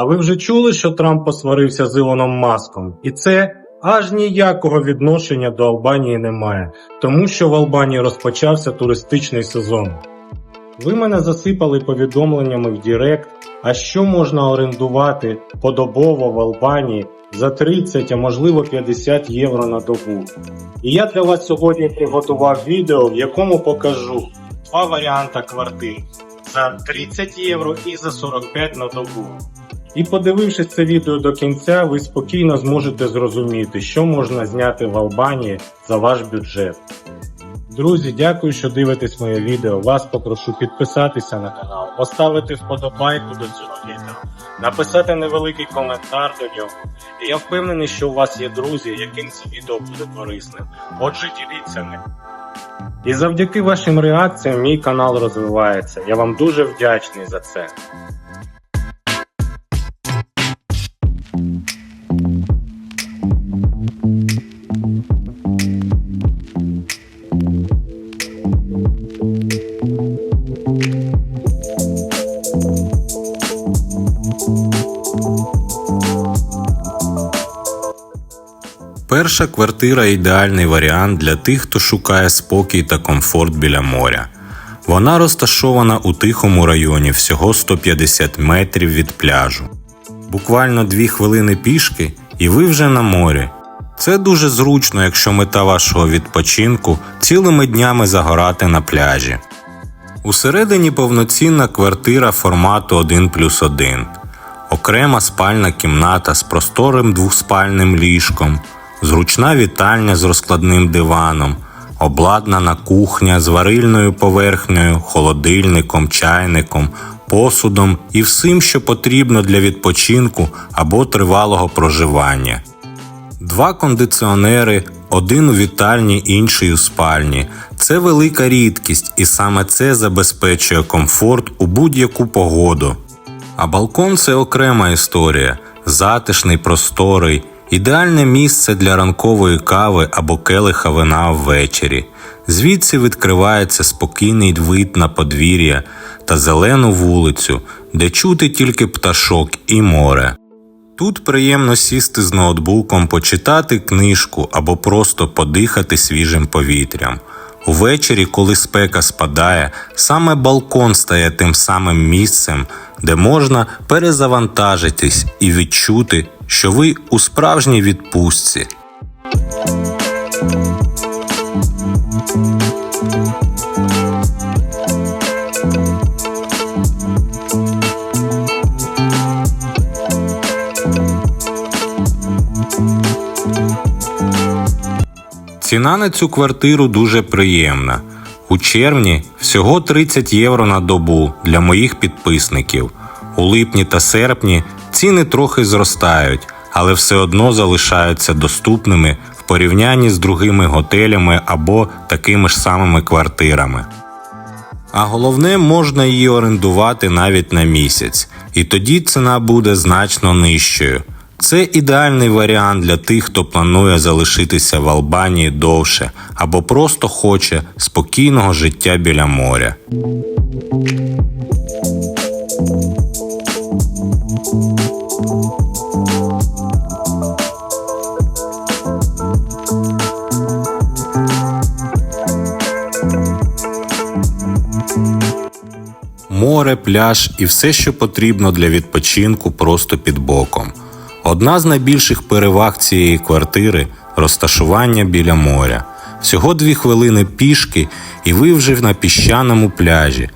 А ви вже чули, що Трамп посварився з Ілоном Маском? І це аж ніякого відношення до Албанії немає, тому що в Албанії розпочався туристичний сезон. Ви мене засипали повідомленнями в Дірект, а що можна орендувати подобово в Албанії за 30, а можливо 50 євро на добу. І я для вас сьогодні приготував відео, в якому покажу два варіанти квартир за 30 євро і за 45 на добу. І подивившись це відео до кінця, ви спокійно зможете зрозуміти, що можна зняти в Албанії за ваш бюджет. Друзі, дякую, що дивитесь моє відео. Вас попрошу підписатися на канал, поставити вподобайку до цього відео, написати невеликий коментар до нього. І я впевнений, що у вас є друзі, яким це відео буде корисним. Отже, діліться ним. І завдяки вашим реакціям мій канал розвивається. Я вам дуже вдячний за це. Перша квартира ідеальний варіант для тих, хто шукає спокій та комфорт біля моря. Вона розташована у тихому районі всього 150 метрів від пляжу. Буквально дві хвилини пішки, і ви вже на морі. Це дуже зручно, якщо мета вашого відпочинку цілими днями загорати на пляжі. Усередині повноцінна квартира формату 1 плюс 1. Окрема спальна кімната з просторим двоспальним ліжком, зручна вітальня з розкладним диваном, обладнана кухня з варильною поверхнею, холодильником, чайником, посудом і всім, що потрібно для відпочинку або тривалого проживання. Два кондиціонери, один у вітальні, інший у спальні. Це велика рідкість, і саме це забезпечує комфорт у будь-яку погоду. А балкон це окрема історія, затишний, просторий, ідеальне місце для ранкової кави або келиха вина ввечері. Звідси відкривається спокійний вид на подвір'я та зелену вулицю, де чути тільки пташок і море. Тут приємно сісти з ноутбуком, почитати книжку або просто подихати свіжим повітрям. Увечері, коли спека спадає, саме балкон стає тим самим місцем, де можна перезавантажитись і відчути, що ви у справжній відпустці. Ціна на цю квартиру дуже приємна. У червні всього 30 євро на добу для моїх підписників. У липні та серпні ціни трохи зростають, але все одно залишаються доступними в порівнянні з другими готелями або такими ж самими квартирами. А головне, можна її орендувати навіть на місяць, і тоді ціна буде значно нижчою. Це ідеальний варіант для тих, хто планує залишитися в Албанії довше або просто хоче спокійного життя біля моря. Море, пляж і все, що потрібно для відпочинку просто під боком. Одна з найбільших переваг цієї квартири розташування біля моря. Всього дві хвилини пішки, і ви вже на піщаному пляжі.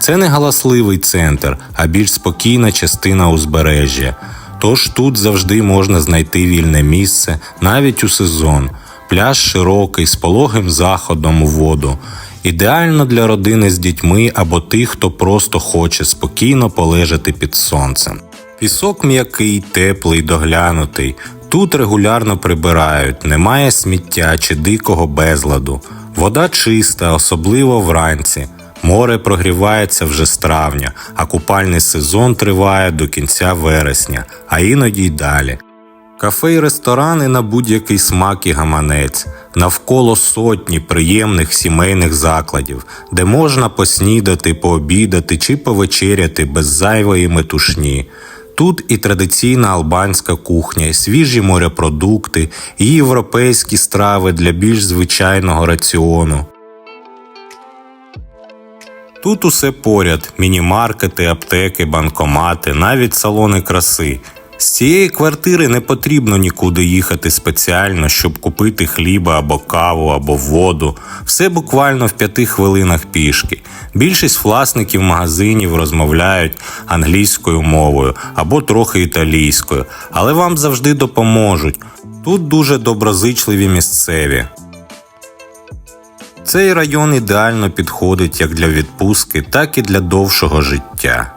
Це не галасливий центр, а більш спокійна частина узбережжя. Тож тут завжди можна знайти вільне місце навіть у сезон. Пляж широкий, з пологим заходом у воду. Ідеально для родини з дітьми або тих, хто просто хоче спокійно полежати під сонцем. Пісок м'який, теплий, доглянутий. Тут регулярно прибирають, немає сміття чи дикого безладу. Вода чиста, особливо вранці. Море прогрівається вже з травня, а купальний сезон триває до кінця вересня, а іноді й далі. Кафе й ресторани на будь-який смак і гаманець, навколо сотні приємних сімейних закладів, де можна поснідати, пообідати чи повечеряти без зайвої метушні. Тут і традиційна албанська кухня, і свіжі морепродукти, і європейські страви для більш звичайного раціону. Тут усе поряд: мінімаркети, аптеки, банкомати, навіть салони краси. З цієї квартири не потрібно нікуди їхати спеціально, щоб купити хліба або каву, або воду. Все буквально в п'яти хвилинах пішки. Більшість власників магазинів розмовляють англійською мовою або трохи італійською, але вам завжди допоможуть. Тут дуже доброзичливі місцеві. Цей район ідеально підходить як для відпустки, так і для довшого життя.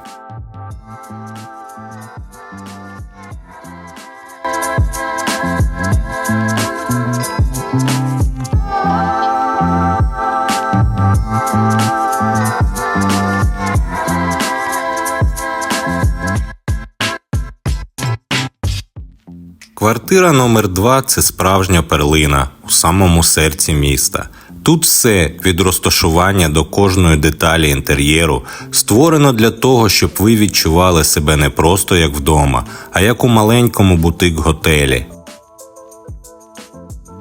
Квартира номер 2 це справжня перлина у самому серці міста. Тут все від розташування до кожної деталі інтер'єру створено для того, щоб ви відчували себе не просто як вдома, а як у маленькому бутик-готелі.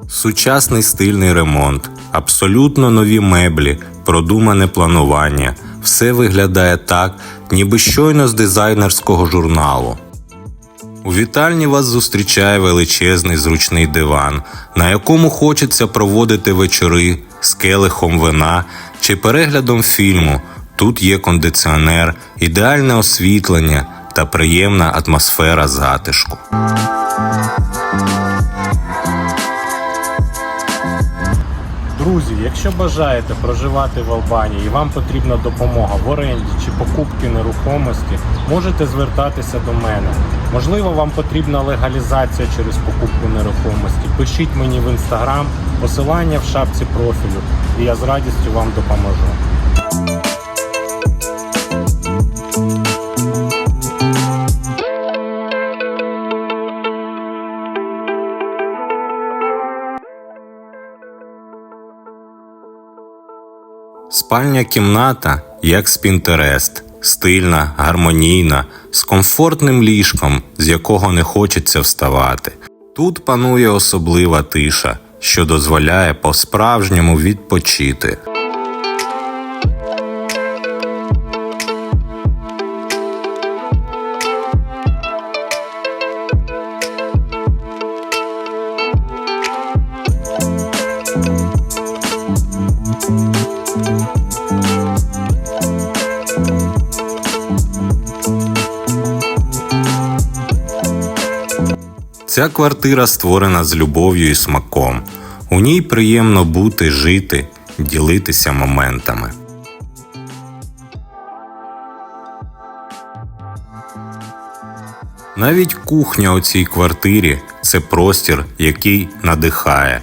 Сучасний стильний ремонт, абсолютно нові меблі, продумане планування. Все виглядає так, ніби щойно з дизайнерського журналу. У вітальні вас зустрічає величезний зручний диван, на якому хочеться проводити вечори з келихом вина чи переглядом фільму. Тут є кондиціонер, ідеальне освітлення та приємна атмосфера затишку. Друзі, якщо бажаєте проживати в Албанії і вам потрібна допомога в оренді чи покупки нерухомості, можете звертатися до мене. Можливо, вам потрібна легалізація через покупку нерухомості. Пишіть мені в інстаграм, посилання в шапці профілю, і я з радістю вам допоможу. Спальня кімната як з Пінтерест, стильна, гармонійна, з комфортним ліжком, з якого не хочеться вставати. Тут панує особлива тиша, що дозволяє по-справжньому відпочити. Ця квартира створена з любов'ю і смаком. У ній приємно бути, жити, ділитися моментами. Навіть кухня у цій квартирі це простір, який надихає.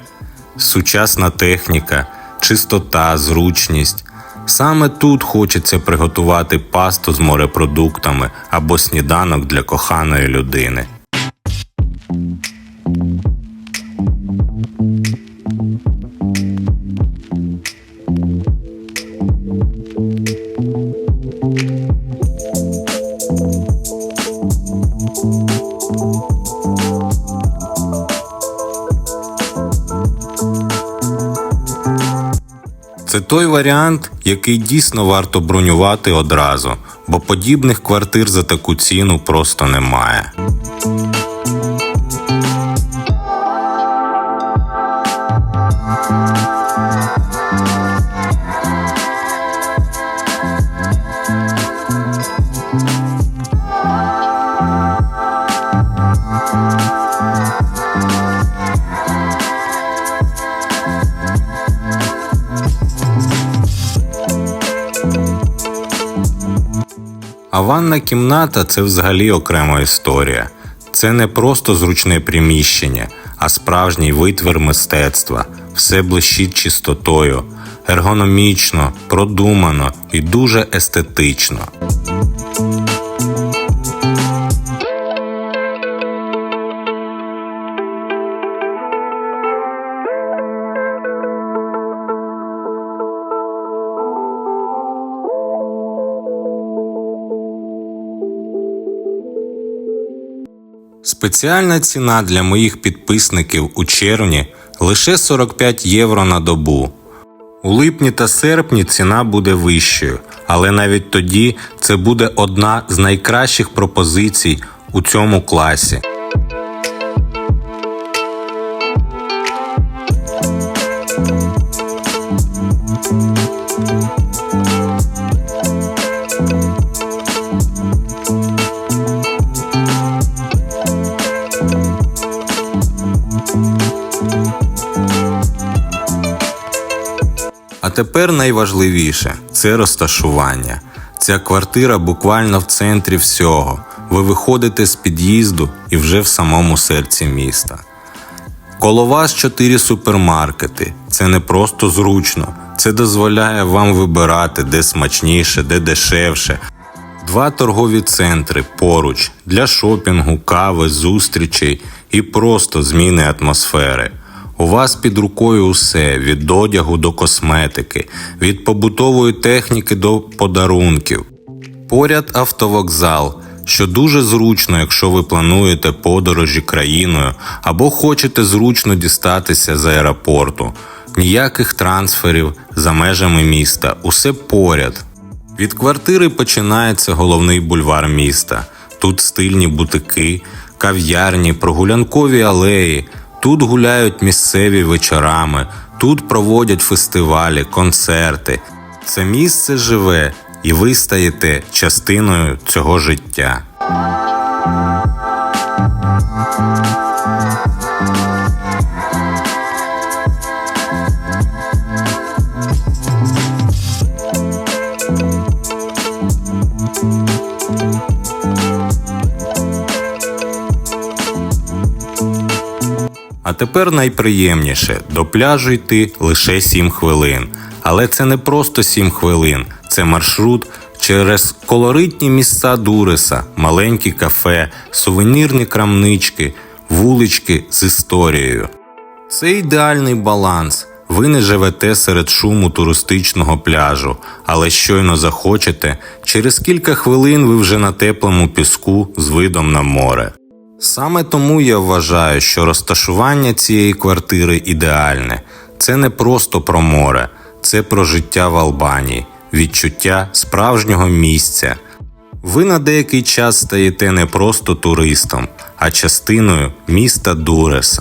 Сучасна техніка, чистота, зручність. Саме тут хочеться приготувати пасту з морепродуктами або сніданок для коханої людини. Це той варіант, який дійсно варто бронювати одразу, бо подібних квартир за таку ціну просто немає. Ванна кімната це взагалі окрема історія. Це не просто зручне приміщення, а справжній витвір мистецтва. Все блищить чистотою, ергономічно, продумано і дуже естетично. Спеціальна ціна для моїх підписників у червні лише 45 євро на добу. У липні та серпні ціна буде вищою, але навіть тоді це буде одна з найкращих пропозицій у цьому класі. Тепер найважливіше це розташування. Ця квартира буквально в центрі всього. Ви виходите з під'їзду і вже в самому серці міста. Коло вас чотири супермаркети. Це не просто зручно, це дозволяє вам вибирати, де смачніше, де дешевше. Два торгові центри поруч для шопінгу, кави, зустрічей і просто зміни атмосфери. У вас під рукою усе від одягу до косметики, від побутової техніки до подарунків. Поряд автовокзал, що дуже зручно, якщо ви плануєте подорожі країною або хочете зручно дістатися з аеропорту. Ніяких трансферів за межами міста, усе поряд. Від квартири починається головний бульвар міста. Тут стильні бутики, кав'ярні, прогулянкові алеї. Тут гуляють місцеві вечорами, тут проводять фестивалі, концерти. Це місце живе, і ви стаєте частиною цього життя. А тепер найприємніше до пляжу йти лише 7 хвилин. Але це не просто 7 хвилин, це маршрут через колоритні місця Дуреса, маленькі кафе, сувенірні крамнички, вулички з історією. Це ідеальний баланс. Ви не живете серед шуму туристичного пляжу, але щойно захочете, через кілька хвилин ви вже на теплому піску з видом на море. Саме тому я вважаю, що розташування цієї квартири ідеальне. Це не просто про море, це про життя в Албанії, відчуття справжнього місця. Ви на деякий час стаєте не просто туристом, а частиною міста Дурес.